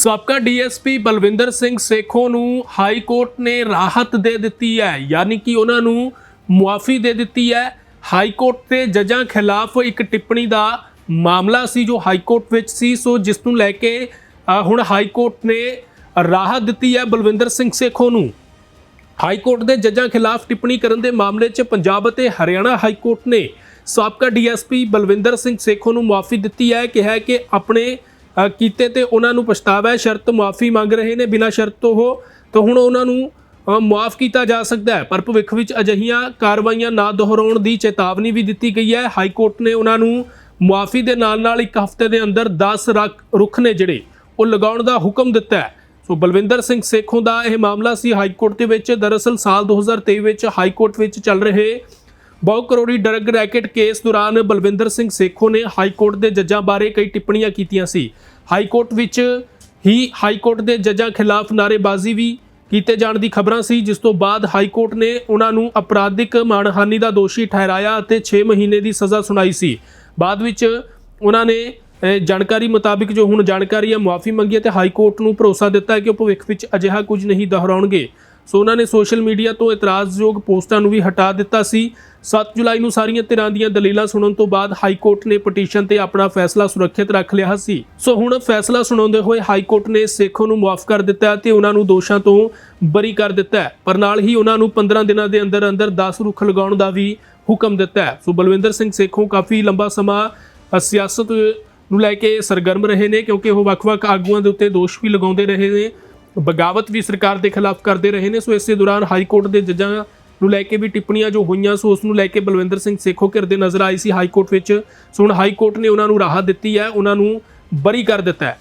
ਸਾਬਕਾ ਡੀਐਸਪੀ ਬਲਵਿੰਦਰ ਸਿੰਘ ਸੇਖੋਂ ਨੂੰ high court ਨੇ ਰਾਹਤ ਦੇ ਦਿੱਤੀ ਹੈ, ਯਾਨੀ ਕਿ ਉਹਨਾਂ ਨੂੰ ਮੁਆਫੀ ਦੇ ਦਿੱਤੀ ਹੈ। ਹਾਈ ਕੋਰਟ ਦੇ ਜੱਜਾਂ ਖਿਲਾਫ ਇੱਕ ਟਿੱਪਣੀ ਦਾ ਮਾਮਲਾ ਸੀ ਜੋ ਹਾਈ ਕੋਰਟ ਵਿੱਚ ਸੀ, ਸੋ ਜਿਸ ਨੂੰ ਲੈ ਕੇ ਹੁਣ ਹਾਈ ਕੋਰਟ ਨੇ ਰਾਹਤ ਦਿੱਤੀ ਹੈ ਬਲਵਿੰਦਰ ਸਿੰਘ ਸੇਖੋਂ ਨੂੰ। ਹਾਈ ਕੋਰਟ ਦੇ ਜੱਜਾਂ ਖਿਲਾਫ ਟਿੱਪਣੀ ਕਰਨ ਦੇ ਮਾਮਲੇ 'ਚ ਪੰਜਾਬ ਅਤੇ ਹਰਿਆਣਾ ਹਾਈ ਕੋਰਟ ਨੇ ਸਾਬਕਾ ਡੀਐਸਪੀ ਬਲਵਿੰਦਰ ਸਿੰਘ ਸੇਖੋਂ ਨੂੰ ਮੁਆਫੀ ਦਿੱਤੀ ਹੈ। ਕਿਹਾ ਕਿ ਆਪਣੇ ਕੀਤੇ ਤੇ ਉਹਨਾਂ ਨੂੰ ਪਛਤਾਵਾ ਹੈ ਸ਼ਰਤ ਮੁਆਫੀ ਮੰਗ ਰਹੇ ਨੇ ਬਿਨਾਂ ਸ਼ਰਤ ਤੋਂ ਉਹ। ਤਾਂ ਹੁਣ ਉਹਨਾਂ ਨੂੰ ਅ, ਮੁਆਫ ਕੀਤਾ ਜਾ ਸਕਦਾ ਹੈ। ਪਰ ਭਵਿੱਖ ਵਿੱਚ ਅਜਿਹੀਆਂ ਕਾਰਵਾਈਆਂ ਨਾ ਦੁਹਰਾਉਣ ਦੀ ਚੇਤਾਵਨੀ ਵੀ ਦਿੱਤੀ ਗਈ ਹੈ। ਹਾਈ ਕੋਰਟ ਨੇ ਉਹਨਾਂ ਨੂੰ ਮੁਆਫੀ ਦੇ ਨਾਲ ਨਾਲ ਇੱਕ ਹਫ਼ਤੇ ਦੇ ਅੰਦਰ 10 ਰੱਖ ਰੁੱਖ ਨੇ ਜਿਹੜੇ ਉਹ ਲਗਾਉਣ ਦਾ ਹੁਕਮ ਦਿੱਤਾ ਹੈ। ਸੋ ਬਲਵਿੰਦਰ ਸਿੰਘ ਸੇਖੋਂ ਦਾ ਇਹ ਮਾਮਲਾ ਸੀ ਹਾਈ ਕੋਰਟ ਦੇ ਵਿੱਚ। ਦਰਅਸਲ ਸਾਲ 2023 ਵਿੱਚ ਹਾਈ ਕੋਰਟ ਵਿੱਚ ਚੱਲ ਰਹੇ ਬਹੁ ਕਰੋੜੀ ਡਰਗ ਰੈਕੇਟ ਕੇਸ ਦੌਰਾਨ ਬਲਵਿੰਦਰ ਸਿੰਘ ਸੇਖੋ ਨੇ ਹਾਈ ਕੋਰਟ ਦੇ ਜੱਜਾਂ ਬਾਰੇ ਕਈ ਟਿੱਪਣੀਆਂ ਕੀਤੀਆਂ ਸੀ। ਹਾਈ ਕੋਰਟ ਵਿੱਚ ਹੀ ਹਾਈ ਕੋਰਟ ਦੇ ਜੱਜਾਂ ਖਿਲਾਫ ਨਾਅਰੇਬਾਜ਼ੀ ਵੀ ਕੀਤੇ ਜਾਣ ਦੀ ਖਬਰਾਂ ਸੀ, ਜਿਸ ਤੋਂ ਬਾਅਦ ਹਾਈ ਕੋਰਟ ਨੇ ਉਹਨਾਂ ਨੂੰ ਅਪਰਾਧਿਕ ਮਾਣਹਾਨੀ ਦਾ ਦੋਸ਼ੀ ਠਹਿਰਾਇਆ ਅਤੇ 6 ਮਹੀਨੇ ਦੀ ਸਜ਼ਾ ਸੁਣਾਈ ਸੀ। ਬਾਅਦ ਵਿੱਚ ਉਹਨਾਂ ਨੇ ਜਾਣਕਾਰੀ ਮੁਤਾਬਿਕ ਜੋ ਹੁਣ ਜਾਣਕਾਰੀ ਹੈ ਮੁਆਫੀ ਮੰਗੀ ਹੈ ਤੇ ਹਾਈ ਕੋਰਟ ਨੂੰ ਭਰੋਸਾ ਦਿੱਤਾ ਹੈ ਕਿ ਉਹ ਭਵਿੱਖ ਵਿੱਚ ਅਜਿਹਾ ਕੁਝ ਨਹੀਂ ਦੁਹਰਾਉਣਗੇ। ਸੋ ਉਹਨਾਂ ਨੇ ਸੋਸ਼ਲ ਮੀਡੀਆ ਤੋਂ ਇਤਰਾਜ਼ਯੋਗ ਪੋਸਟਾਂ ਨੂੰ ਵੀ ਹਟਾ ਦਿੱਤਾ ਸੀ। 7 ਜੁਲਾਈ ਨੂੰ ਸਾਰੀਆਂ ਧਿਰਾਂ ਦੀਆਂ ਦਲੀਲਾਂ ਸੁਣਨ ਤੋਂ ਬਾਅਦ ਹਾਈ ਕੋਰਟ ਨੇ ਪਟੀਸ਼ਨ ਤੇ ਆਪਣਾ ਫੈਸਲਾ ਸੁਰੱਖਿਅਤ ਰੱਖ ਲਿਆ ਸੀ। ਸੋ ਹੁਣ ਫੈਸਲਾ ਸੁਣਾਉਂਦੇ ਹੋਏ ਹਾਈ ਕੋਰਟ ਨੇ ਸੇਖੋਂ ਨੂੰ ਮੁਆਫ ਕਰ ਦਿੱਤਾ ਹੈ ਤੇ ਉਹਨਾਂ ਨੂੰ ਦੋਸ਼ਾਂ ਤੋਂ ਬਰੀ ਕਰ ਦਿੱਤਾ ਪਰ ਨਾਲ ਹੀ ਉਹਨਾਂ ਨੂੰ 15 ਦਿਨਾਂ ਦੇ ਅੰਦਰ ਅੰਦਰ 10 ਰੁੱਖ ਲਗਾਉਣ ਦਾ ਵੀ ਹੁਕਮ ਦਿੱਤਾ ਸੋ ਬਲਵਿੰਦਰ ਸਿੰਘ ਸੇਖੋਂ ਕਾਫੀ ਲੰਬਾ ਸਮਾਂ ਸਿਆਸਤ ਨੂੰ ਲੈ ਕੇ ਸਰਗਰਮ ਰਹੇ ਨੇ ਕਿਉਂਕਿ ਉਹ ਵੱਖ-ਵੱਖ ਆਗੂਆਂ ਦੇ ਉੱਤੇ ਦੋਸ਼ ਵੀ ਲਗਾਉਂਦੇ ਰਹੇ ਨੇ। ਬਗਾਵਤ ਵੀ ਸਰਕਾਰ ਦੇ ਖਿਲਾਫ ਕਰਦੇ ਰਹੇ ਨੇ। ਸੋ ਇਸੇ ਦੌਰਾਨ ਹਾਈ ਕੋਰਟ ਦੇ ਜੱਜਾਂ ਨੂੰ ਲੈ ਕੇ ਵੀ ਟਿੱਪਣੀਆਂ ਜੋ ਹੋਈਆਂ, ਸੋ ਉਸ ਨੂੰ ਲੈ ਕੇ ਬਲਵਿੰਦਰ ਸਿੰਘ ਸੇਖੋ ਘਿਰਦੇ ਨਜ਼ਰ ਆਈ ਸੀ ਹਾਈ ਕੋਰਟ ਵਿੱਚ। ਸੋ ਹੁਣ ਹਾਈ ਕੋਰਟ ਨੇ ਉਹਨਾਂ ਨੂੰ ਰਾਹਤ ਦਿੱਤੀ ਹੈ, ਉਹਨਾਂ ਨੂੰ ਬਰੀ ਕਰ ਦਿੱਤਾ ਹੈ।